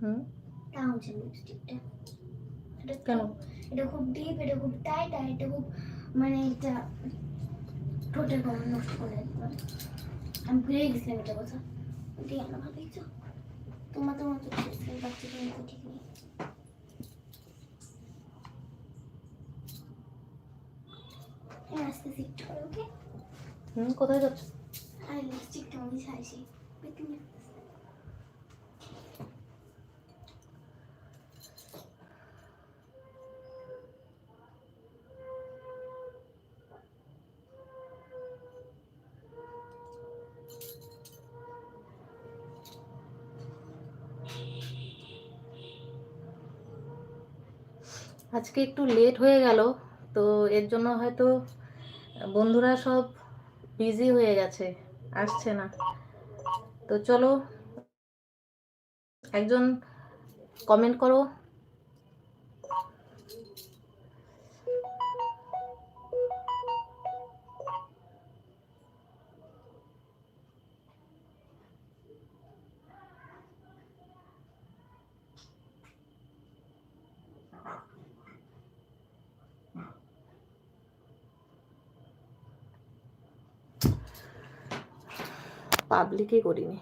হুম? তা হচ্ছে লিপস্টিকটা এটা কেন? এটা খুব ডিপ এটা খুব টাইট আর এটা খুব মানে এটা ঠোঁটের কমন নষ্ট করে দিতে আমি ভুলে গেছিলাম এটা কথা দিয়ে আমরা ভাবি হয়েছো মতো তোমার তো ঠিক নেই। এই আস্তে সিট ওকে হুম কোথায় যাচ্ছ? আর লিপস্টিকটা আমি পেতে আজকে একটু লেট হয়ে গেল, তো এর জন্য হয়তো বন্ধুরা সব বিজি হয়ে গেছে, আসছে না। তো চলো, একজন কমেন্ট করো। পাবলিকই করিনি।